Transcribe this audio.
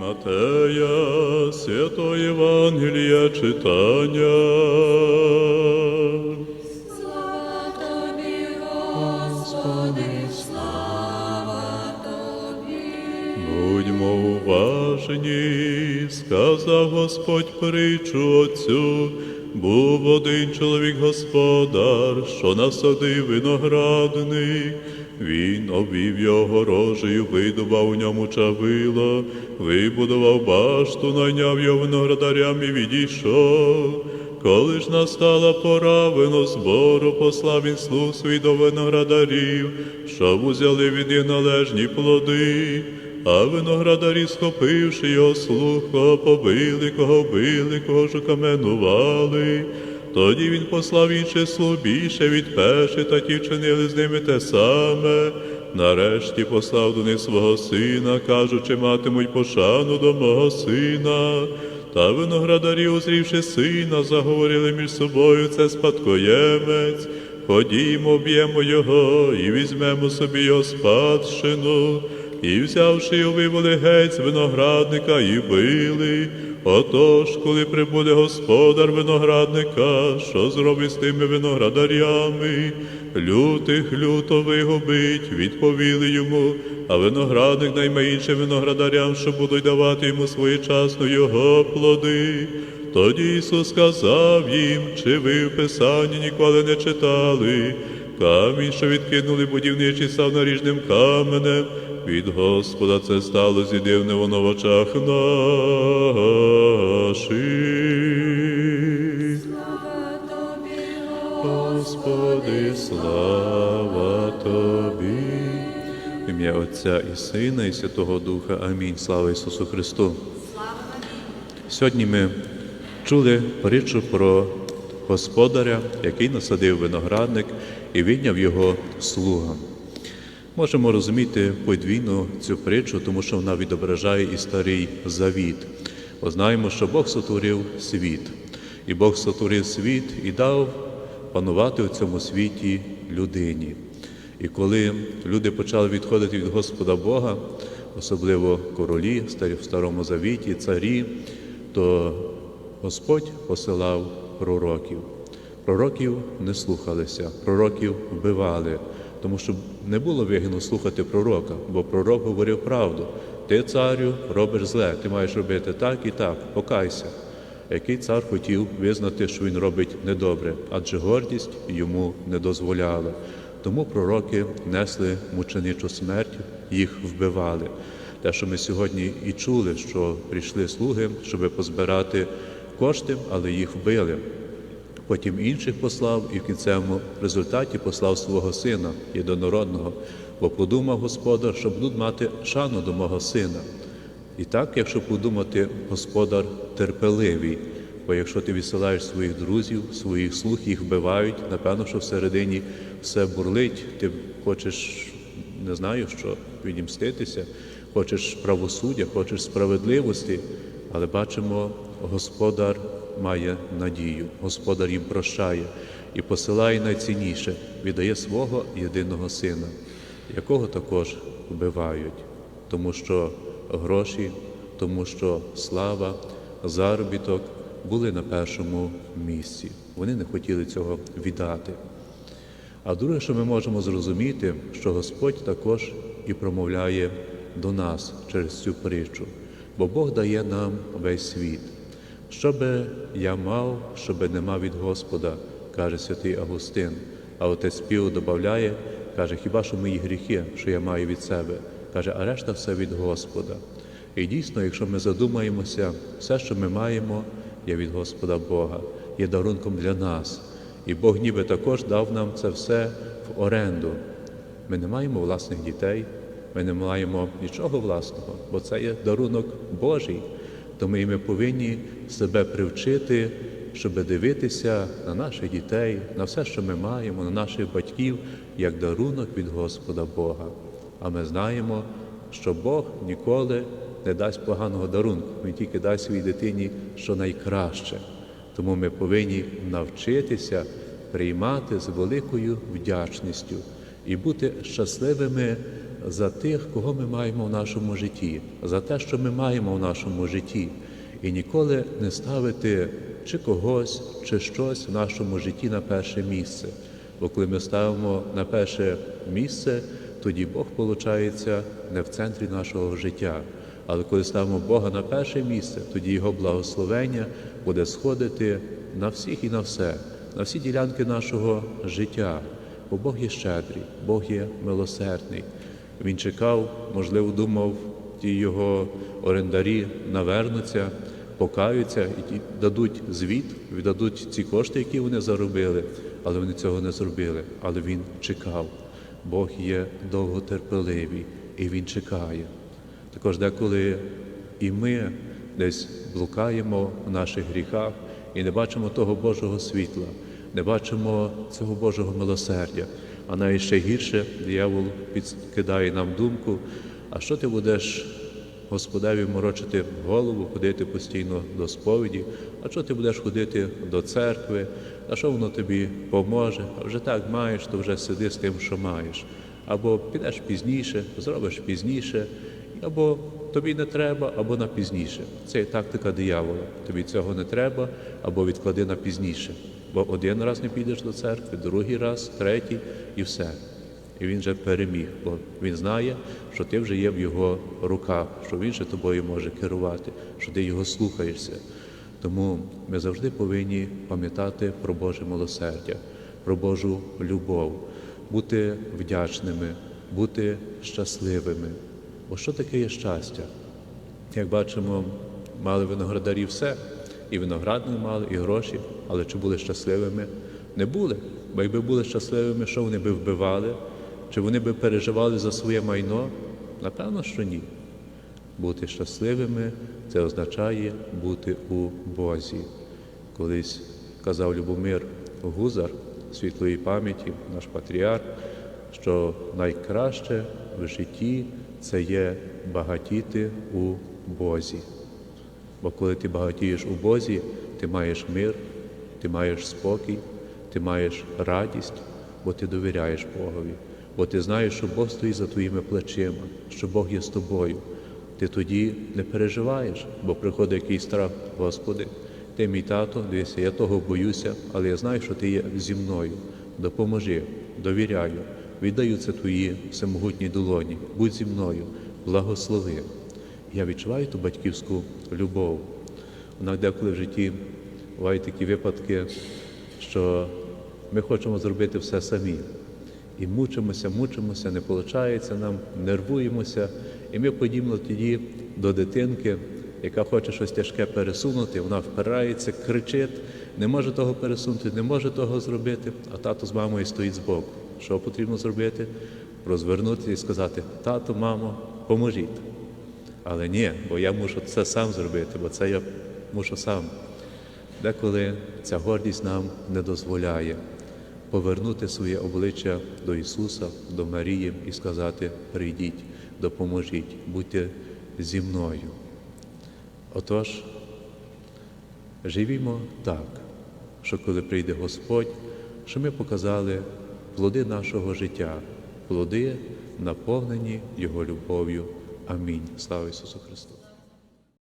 Матея, Святого Євангелія читання. Слава тобі, Господи, слава тобі. Будьмо уважні, сказав Господь притчу отцю. Був один чоловік господар, що насадив виноградник. Він обвів його рожею, видобав у ньому чавило, вибудував башту, найняв його виноградарям і відійшов. Коли ж настала пора винозбору, послав він слуг свій до виноградарів, щоб узяли від них належні плоди. А виноградарі, схопивши його слух, побили, кого били, кого ж каменували. Тоді він послав інших слуг більше від перших, та ті вчинили з ними те саме. Нарешті послав до них свого сина, кажучи, матимуть пошану до мого сина. Та виноградарі, узрівши сина, заговорили між собою, це спадкоємець. Ходімо, б'ємо його і візьмемо собі його спадщину. І взявши його, вивели геть з виноградника і били. Отож, коли прибуде господар виноградника, що зробить з тими виноградарями, лютих люто вигубить, відповіли йому, а виноградник найме іншим виноградарям, що будуть давати йому своєчасно його плоди. Тоді Ісус сказав їм, чи ви в Писанні ніколи не читали. Камінь, що відкинули будівничі, став наріжним каменем. Від Господа це сталося дивне воно в очах наших. Господи, слава Тобі. Ім'я Отця і Сина, і Святого Духа. Амінь. Слава Ісусу Христу. Сьогодні ми чули притчу про господаря, який насадив виноградник і відняв його слугам. Можемо розуміти подвійно цю притчу, тому що вона відображає і старий завіт. Бо знаємо, що Бог сотворив світ, і Бог сотворив світ і дав панувати у цьому світі людині. І коли люди почали відходити від Господа Бога, особливо королі в Старому Завіті, царі, то Господь посилав пророків. Пророків не слухалися, пророків вбивали, тому що не було вигідно слухати пророка, бо пророк говорив правду. Ти, царю, робиш зле, ти маєш робити так і так, покайся. Який цар хотів визнати, що він робить недобре, адже гордість йому не дозволяла. Тому пророки несли мученичу смерть, їх вбивали. Те, що ми сьогодні і чули, що прийшли слуги, щоб позбирати кошти, але їх вбили. Потім інших послав і в кінцевому результаті послав свого сина єдинородного, бо подумав господар, що будуть мати шану до мого сина. І так, якщо подумати, господар терпеливий, бо якщо ти відсилаєш своїх друзів, своїх слуг, їх вбивають, напевно, що всередині все бурлить, ти хочеш, не знаю, що відімститися, хочеш правосуддя, хочеш справедливості, але бачимо, господар має надію, господар їм прощає і посилає найцінніше, віддає свого єдиного сина, якого також вбивають, тому що гроші, тому що слава, заробіток були на першому місці. Вони не хотіли цього віддати. А друге, що ми можемо зрозуміти, що Господь також і промовляє до нас через цю притчу, бо Бог дає нам весь світ. Що би я мав, що би не мав від Господа, каже святий Августин. А отець Піо додає, каже, хіба що мої гріхи, що я маю від себе? Каже, а решта все від Господа. І дійсно, якщо ми задумаємося, все, що ми маємо, є від Господа Бога, є дарунком для нас. І Бог ніби також дав нам це все в оренду. Ми не маємо власних дітей, ми не маємо нічого власного, бо це є дарунок Божий. Тому і ми повинні себе привчити, щоб дивитися на наших дітей, на все, що ми маємо, на наших батьків, як дарунок від Господа Бога. А ми знаємо, що Бог ніколи не дасть поганого дарунку, Він тільки дасть своїй дитині що найкраще. Тому ми повинні навчитися приймати з великою вдячністю і бути щасливими за тих, кого ми маємо в нашому житті, за те, що ми маємо в нашому житті, і ніколи не ставити чи когось, чи щось в нашому житті на перше місце. Бо коли ми ставимо на перше місце, тоді Бог, виходить, не в центрі нашого життя. Але коли ставимо Бога на перше місце, тоді Його благословення буде сходити на всіх і на все, на всі ділянки нашого життя. Бо Бог є щедрий, Бог є милосердний. Він чекав, можливо, думав, ті його орендарі навернуться, покаються і дадуть звіт, віддадуть ці кошти, які вони заробили, але вони цього не зробили. Але він чекав. Бог є довготерпеливий і Він чекає. Також деколи і ми десь блукаємо в наших гріхах і не бачимо того Божого світла, не бачимо цього Божого милосердя. А навіть ще гірше диявол підкидає нам думку, а що ти будеш Господеві морочити голову, ходити постійно до сповіді, а що ти будеш ходити до церкви, а що воно тобі поможе? А вже так маєш, то вже сиди з тим, що маєш. Або підеш пізніше, зробиш пізніше, або тобі не треба, або на пізніше. Це є тактика диявола. Тобі цього не треба, або відклади на пізніше. Бо один раз не підеш до церкви, другий раз, третій і все. І він вже переміг, бо він знає, що ти вже є в його руках, що він же тобою може керувати, що ти його слухаєшся. Тому ми завжди повинні пам'ятати про Боже милосердя, про Божу любов, бути вдячними, бути щасливими. Бо що таке є щастя? Як бачимо, мали виноградарі все, і виноградник мали, і гроші, але чи були щасливими? Не були. Бо якби були щасливими, що вони би вбивали, чи вони би переживали за своє майно? Напевно, що ні. Бути щасливими це означає бути у Бозі. Колись казав Любомир Гузар світлої пам'яті, наш патріарх, що найкраще в житті це є багатіти у Бозі. Бо коли ти багатієш у Бозі, ти маєш мир, ти маєш спокій, ти маєш радість, бо ти довіряєш Богові, бо ти знаєш, що Бог стоїть за твоїми плечима, що Бог є з тобою. Ти тоді не переживаєш, бо приходить якийсь страх, Господи, ти мій тато, дивися, я того боюся, але я знаю, що ти є зі мною. Допоможи, довіряю, віддаю це твої всемогутні долоні, будь зі мною, благослови. Я відчуваю ту батьківську любов. Вона деколи в житті бувають такі випадки, що ми хочемо зробити все самі. І мучимося, мучимося, не виходить нам, нервуємося. І ми подібно тоді до дитинки, яка хоче щось тяжке пересунути, вона впирається, кричить, не може того пересунути, не може того зробити, а тато з мамою стоїть збоку. Що потрібно зробити? Розвернутися і сказати: тато, мамо, поможіть. Але ні, бо я мушу це сам зробити, бо це я мушу сам. Деколи ця гордість нам не дозволяє повернути своє обличчя до Ісуса, до Марії і сказати: прийдіть, допоможіть, будьте зі мною. Отож, живімо так, що коли прийде Господь, що ми показали плоди нашого життя, плоди, наповнені Його любов'ю. Амінь. Слава Ісусу Христу!